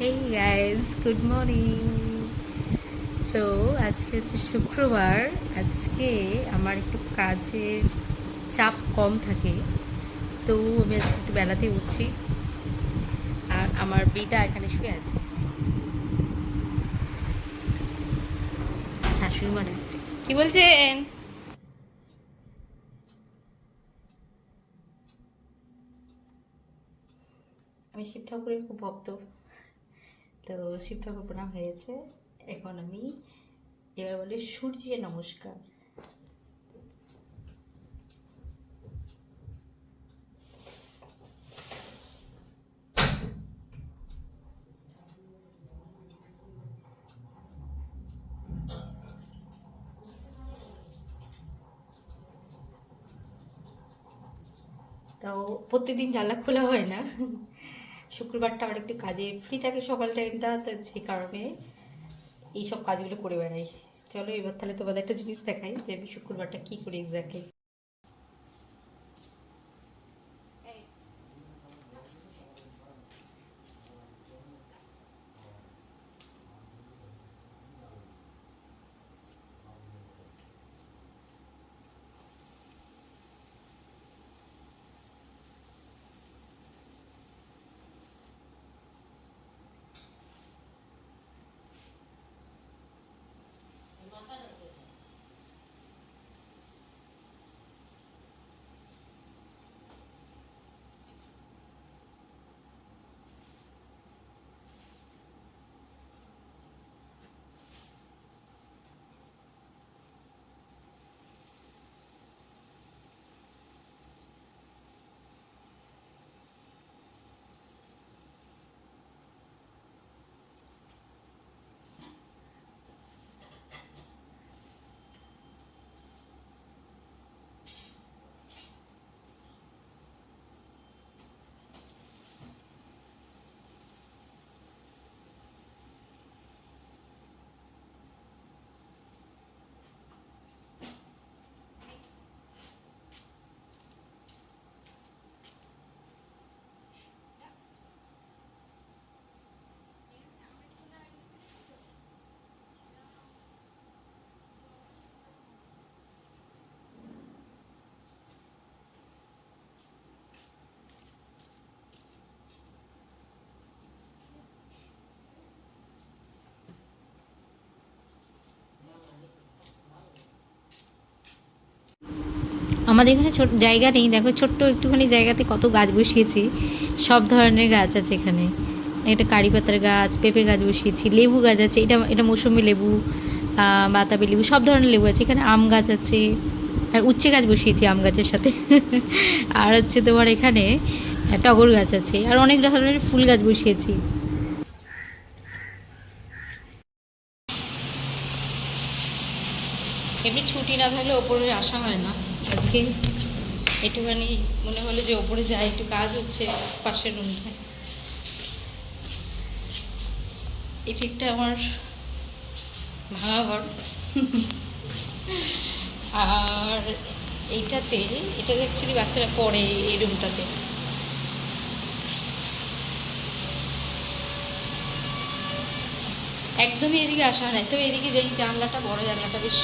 Hey guys good morning so আজকে হচ্ছে শুক্রবার। আজকে আমার একটু কাজের চাপ কম থাকে, তো আমি আজকে একটু বেলাতে উঠছি। আর আমার বিটা এখানে শুয়ে আছে। শাশুড়ি মনে আছে কি বলছেন? আমি শিব ঠাকুরের খুব ভক্ত। তো শিব ঠাকুর প্রণাম হয়েছে। এখন আমি এবার বলে সূর্যে নমস্কার। তাও প্রতিদিন জানলা খোলা হয় না। শুক্রবারটা আমার একটু কাজে ফ্রি থাকে সকাল টাইমটা তো সেই কারণে এইসব কাজগুলো করে বেড়াই। চলো এবার তাহলে তোমাদের একটা জিনিস দেখাই যে আমি শুক্রবারটা কী করি এক্স্যাক্টলি আমাদের এখানে ছোট জায়গা নেই। দেখো ছোট্ট একটুখানি জায়গাতে কত গাছ বসিয়েছি। সব ধরনের গাছ আছে এখানে। একটা কারি পাতার গাছ, পেঁপে গাছ বসিয়েছি, লেবু গাছ আছে। এটা এটা মৌসুমি লেবু বাতাবি লেবু, সব ধরনের লেবু আছে। এখানে আম গাছ আছে। আর উচ্ছে গাছ বসিয়েছি আম গাছের সাথে। আর হচ্ছে তোমার এখানে টগর গাছ আছে। আর অনেক ধরনের ফুল গাছ বসিয়েছি। এমনি ছুটি না থাকলে ওপরে আসা হয় না। আজকে একটুখানি মনে হলো যে ওপরে যাই একটু কাজ হচ্ছে, পাশের রুমটা এটি একটা আমার ভাঙা ঘর। আর এইটাতে এটাতে অ্যাকচুয়ালি বাচ্চারা পড়ে এই রুমটাতে একদমই এদিকে আসা হয় না তবে এদিকে যেই জানলাটা, বড় জানলাটা বেশ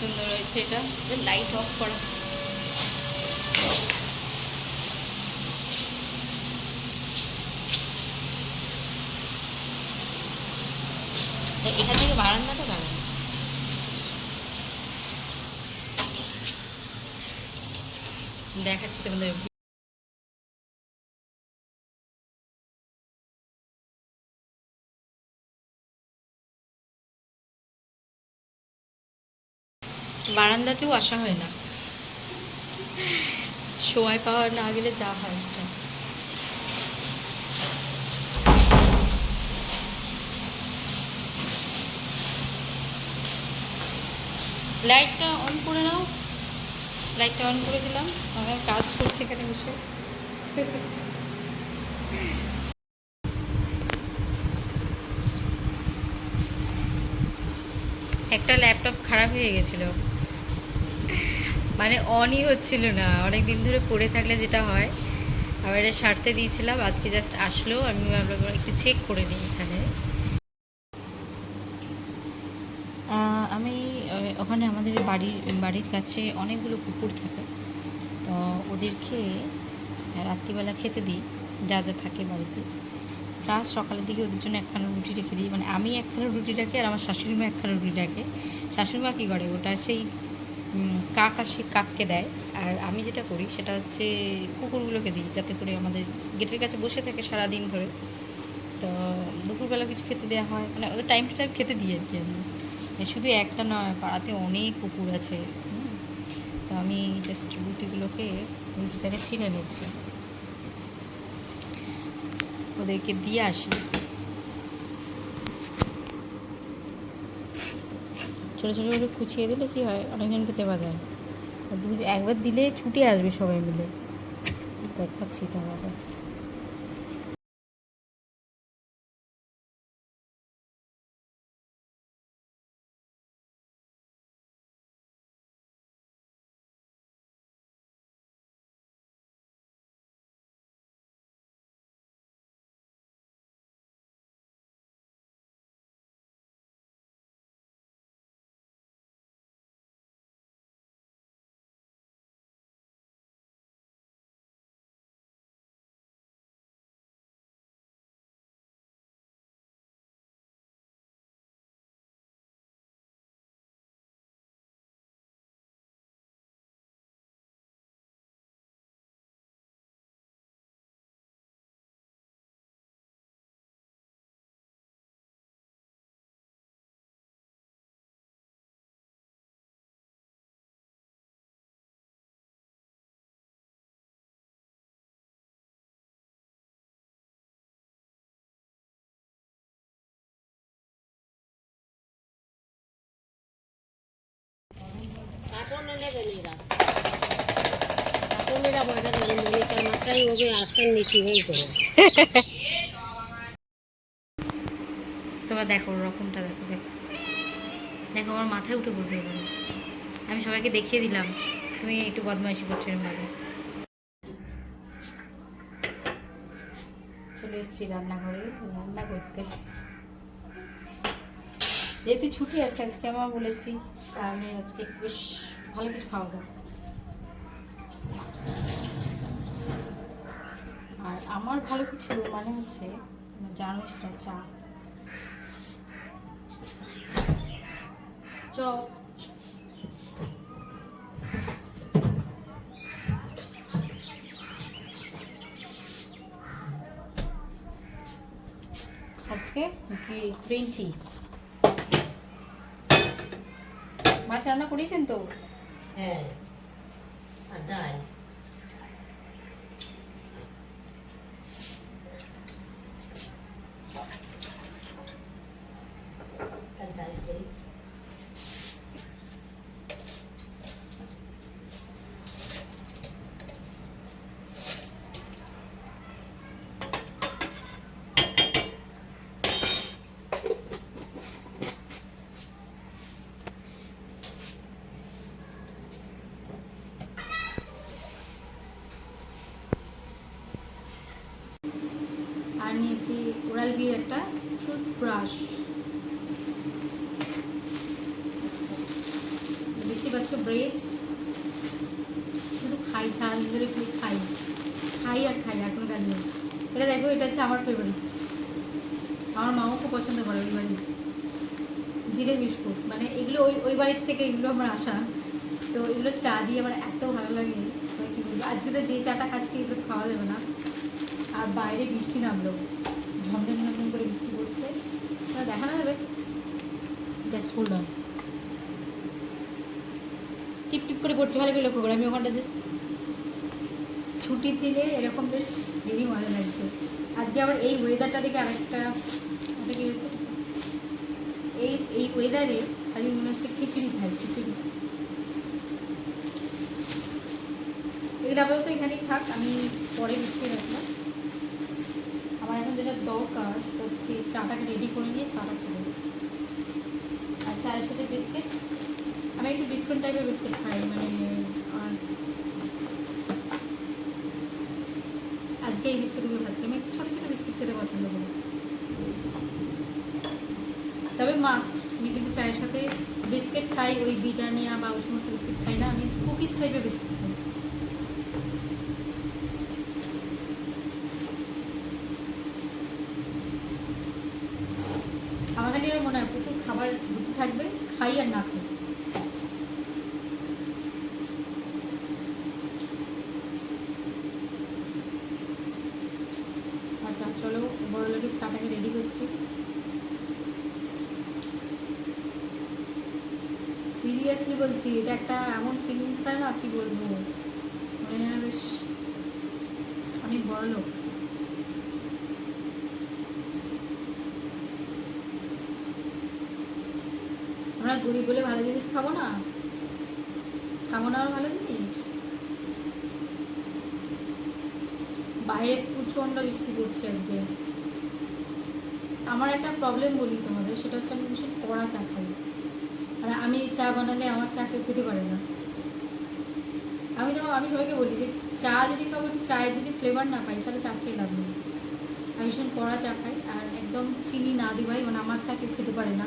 সুন্দর হয়েছে এটা লাইট অফ করা। এখান থেকে বারান্দাটা দাঁড়ানো দেখাচ্ছি তোমাদের বারান্দাতেও আসা হয় না। সময় পাওয়া না গেলে যা হয় সেটা। লাইটটা অন করে নাও। লাইটটা অন করে দিলাম। আমি কাজ করছি এখানে বসে। একটা ল্যাপটপ খারাপ হয়ে গেছিল। মানে অনই হচ্ছিল না। অনেক দিন ধরে পড়ে থাকলে যেটা হয়, আবার এটা সারতে দিয়েছিলাম, আজকে জাস্ট আসলো, আমি ভাবলাম একটু চেক করে নিই এখানে। আমি ওখানে আমাদের বাড়ির বাড়ির কাছে অনেকগুলো কুকুর থাকে। তো ওদেরকে রাত্রিবেলা খেতে দিই, যা যা থাকে বাড়িতে। প্লাস সকালের দিকে ওদের জন্য একখানা রুটি রেখে দিই। মানে আমি একখানা রুটি রাখি আর আমার শাশুড়ি মা একখানা রুটি রাখে শাশুড়ি মা কী করে? ওটা সেই কাক আর সেই কাককে দেয়। আর আমি যেটা করি সেটা হচ্ছে কুকুরগুলোকে দিই, যাতে করে আমাদের গেটের কাছে বসে থাকে সারাদিন ধরে। তো দুপুরবেলা কিছু খেতে দেওয়া হয় মানে ওদের টাইম টু টাইম খেতে দিই আর কি আমি। শুধু একটা নয়, পাড়াতে অনেক কুকুর আছে। তো আমি জাস্ট রুটিগুলোকে রুটিটাকে ছিঁড়ে নিচ্ছি। ওদেরকে দিয়ে আসি। ছোটো ছোটো করে কুচিয়ে দিলে কী হয়? অনেকজনকে দেওয়া যায়। একবার দিলে ছুটে আসবে সবাই মিলে। দেখাচ্ছি দেখো দেখো দেখো আমি সবাইকে দেখিয়ে দিলাম, তুমি একটু বদমাইশি করছ চলে এসেছি রান্নাঘরে, রান্না করতে। যেহেতু ছুটি আছে, আজকে আমার বলেছি, তাহলে আজকে বেশ ভালো কিছু খাওয়া দাওয়া। আর আমার ভালো কিছু মানে হচ্ছে জানো সেটা চা। আজকে গ্রিন টি মাছ রান্না করেছেন তো? হ্যাঁ আর ডাল আর ডাল করি আর নিয়েছি বির একটা টুথ ব্রাশ দেখতে পাচ্ছ ব্রেড শুধু খাই, সারাদিন ধরে খাই। খাই আর খাই, আর কোনো কাজ নেই। এটা দেখো, এটা হচ্ছে আমার ফেভারিট আমার মাও খুব পছন্দ করে ওই বাড়ি জিরে বিস্কুট। মানে এগুলো ওই ওই বাড়ির থেকে এগুলো আমার আসা। তো এগুলো চা দিয়ে আমার এত ভালো লাগে। আজকে তো যে চাটা খাচ্ছি, এগুলো খাওয়া যাবে না। আর বাইরে বৃষ্টি নামলো। ঝমঝম ঝমঝম করে বৃষ্টি পড়ছে। তা দেখানো যাবে। গ্যাস করলাম টিপ টিপ করে পড়ছে ভালো করে লক্ষ্য করে। আমি ওখানটা জাস্ট ছুটির দিনে এরকম বেশ হেভি মজা লাগছে। আজকে আবার এই ওয়েদারটা দেখে আরেকটা ওটা কি হয়েছে এই এই ওয়েদারে খালি মনে হচ্ছে খিচুড়ি খাই খিচুড়ি। এগুলো আপাতত এখানেই থাক আমি পরে গুছিয়ে রাখলাম। যেটা দরকার, হচ্ছে চাটাকে রেডি করে নিয়ে চাটা খাব আর চায়ের সাথে বিস্কিট আমি একটু ডিফারেন্ট টাইপের বিস্কিট খাই মানে আর আজকে এই বিস্কিটগুলো খাচ্ছি। আমি ছোটো ছোটো বিস্কুট খেতে পছন্দ করি। তবে মাস্ট আমি কিন্তু চায়ের সাথে বিস্কিট খাই, ওই বিটানিয়া বা ওই সমস্ত বিস্কিট খাই না। আমি কুকিজ টাইপের বিস্কিট খাই আমার খালি এরকম মনে হয় প্রচুর খাবার রুটি থাকবে খাই আর না আচ্ছা চলো বড় লোকের চাটাকে রেডি করছি। সিরিয়াসলি বলছি, এটা একটা এমন ফিলিংস তাই না, কি বলব? মনে বেশ অনেক বড় লোক আমরা গরিব বলে ভালো জিনিস খাব না? খাব না ভালো জিনিস? বাইরে প্রচণ্ড বৃষ্টি পড়ছে আজকে। আমার একটা প্রবলেম বলি তোমাদের, সেটা হচ্ছে আমি ভীষণ কড়া চা খাই। মানে আমি চা বানালে আমার চা কেউ খেতে পারে না। আমি তো, আমি সবাইকে বলি যে চা যদি খাব চায়ের যদি ফ্লেভার না পাই, তাহলে চা খেয়ে নেই। আমি ভীষণ কড়া চা খাই, আর একদম চিনি না দিবাই মানে আমার চা কেউ খেতে পারে না।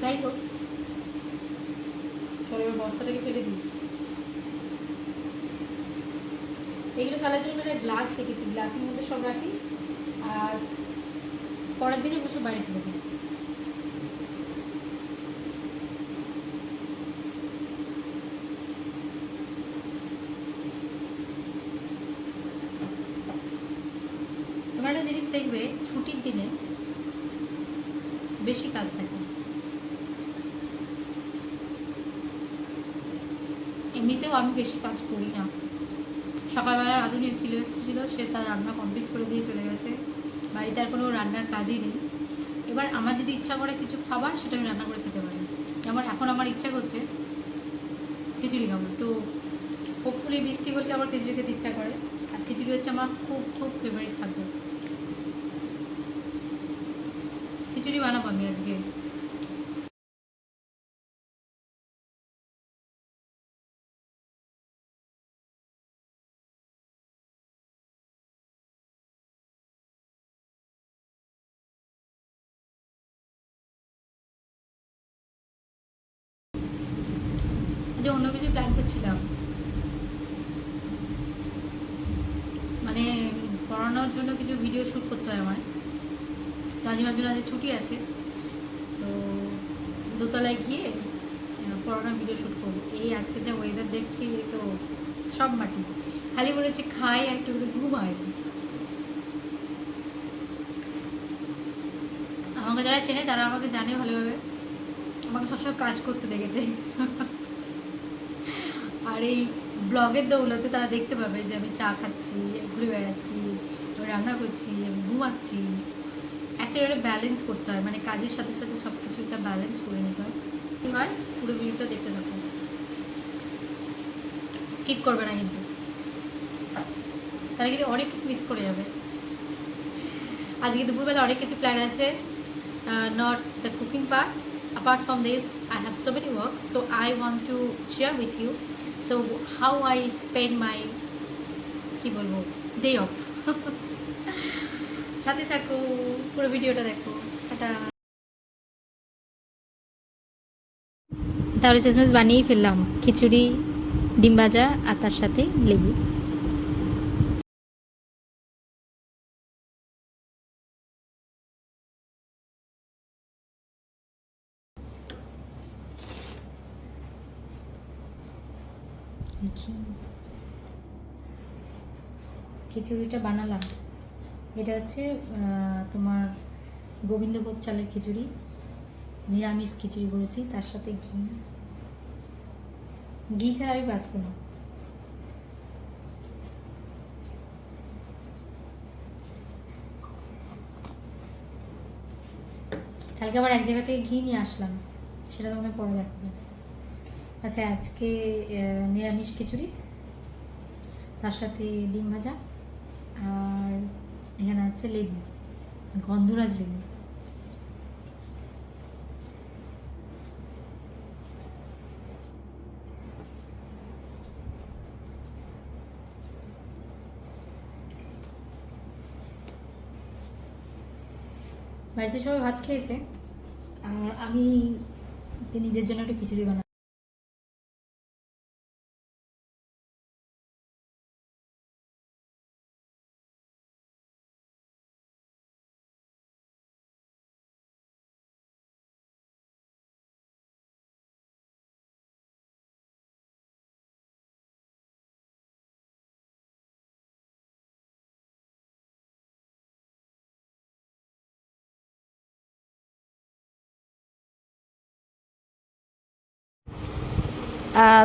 যাই হোক। চলো এবার বস্তাটাকে ফেলে দিই। এগুলো ফেলার জন্য মানে গ্লাস রেখেছি। গ্লাসের মধ্যে সব রাখি। আর পরের দিনে বসে বাইরে ফেলে দিই একটা জিনিস দেখবে, ছুটির দিনে বেশি কাজ থাকে। আমি বেশি কাজ করি না। সকালবেলা রাঁধুনি ছিল এসেছিল, সে তার রান্না কমপ্লিট করে দিয়ে চলে গেছে। বাড়িতে আর কোনো রান্নার কাজই নেই। এবার আমার যদি ইচ্ছা করে কিছু খাবার, সেটা আমি রান্না করে খেতে পারি। যেমন এখন আমার ইচ্ছা করছে খিচুড়ি খাব। তো হোপফুলি বৃষ্টি হলে আবার খিচুড়ি খেতে ইচ্ছা করে। আর খিচুড়ি হচ্ছে আমার খুব খুব ফেভারিট খাদ্য। খিচুড়ি বানাবো আমি আজকে যে অন্য কিছু প্ল্যান করছিলাম মানে পড়ানোর জন্য কিছু ভিডিও শ্যুট করতে হয় আমার তো আজ ভাবছিলাম আজ ছুটি আছে। তো দোতলায় গিয়ে পড়ানোর ভিডিও শ্যুট করব। এই আজকে যা ওয়েদার দেখছি, এই তো সব মাটি। খালি মনে হচ্ছে খাই আর একটু ঘুমাই আমাকে যারা চেনে, তারা আমাকে জানে ভালোভাবে। আমাকে সবসময় কাজ করতে দেখেছে। আর এই ব্লগের দৌলতে তারা দেখতে পাবে যে আমি চা খাচ্ছি, ঘুরে বেড়াচ্ছি। রান্না করছি, আমি ঘুমাচ্ছি। অ্যাকচুয়ালি এটা ব্যালেন্স করতে হয় মানে কাজের সাথে সাথে সব কিছু একটা ব্যালেন্স করে নিতে হয়। কী হয়? পুরো ভিডিওটা দেখতে থাকো। স্কিপ করবে না কিন্তু। তাহলে কিন্তু অনেক কিছু মিস করে যাবে। আজকে দুপুরবেলা অনেক কিছু প্ল্যান আছে। Not the cooking part from this, i have so many works, so i want to share with you. So, how i spend my, কি বলব ডে অফ সাথে থাকো, পুরো ভিডিওটা দেখো। টাটা। তাহলে শেষমেশ বানিয়েই ফেললাম। খিচুড়ি, ডিম ভাজা আর তার সাথে লেবু। খিচুড়িটা বানালাম। এটা হচ্ছে তোমার গোবিন্দভোগ চালের খিচুড়ি। নিরামিষ খিচুড়ি করেছি, তার সাথে ঘি। ঘি ছাড়া আমি বাঁচবো না। কালকে আবার এক জায়গা থেকে ঘি নিয়ে আসলাম, সেটা তোমাদের পরে দেখাবো। আচ্ছা আজকে নিরামিষ খিচুড়ি, তার সাথে ডিম ভাজা। আর এখানে আছে লেবু, গন্ধরাজ লেবু। বাড়িতে সবাই ভাত খেয়েছে, আর আমি নিজের জন্য একটু খিচুড়ি বানাই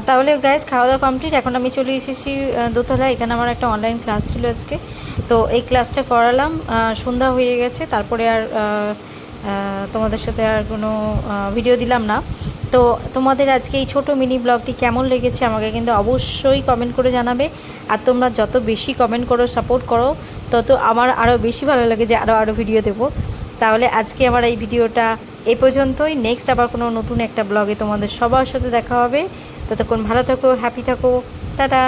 তাহলে গাইজ খাওয়া দাওয়া কমপ্লিট এখন আমি চলে এসেছি দোতলা এখানে আমার একটা অনলাইন ক্লাস ছিল আজকে। তো এই ক্লাসটা করালাম সন্ধ্যা হয়ে গেছে। তারপরে আর তোমাদের সাথে আর কোনো ভিডিও দিলাম না। তো তোমাদের আজকে এই ছোট মিনি ব্লগটি কেমন লেগেছে আমাকে কিন্তু অবশ্যই কমেন্ট করে জানাবে। আর তোমরা যত বেশি কমেন্ট করো সাপোর্ট করো, তত আমার আরও বেশি ভালো লাগে যে আরও আরও ভিডিও দেবো। তাহলে আজকে আমার এই ভিডিওটা এ পর্যন্তই। নেক্সট আবার কোনো নতুন একটা ব্লগে তোমাদের সবার সাথে দেখা হবে। ততক্ষণ ভালো থাকো হ্যাপি থাকো, টাটা।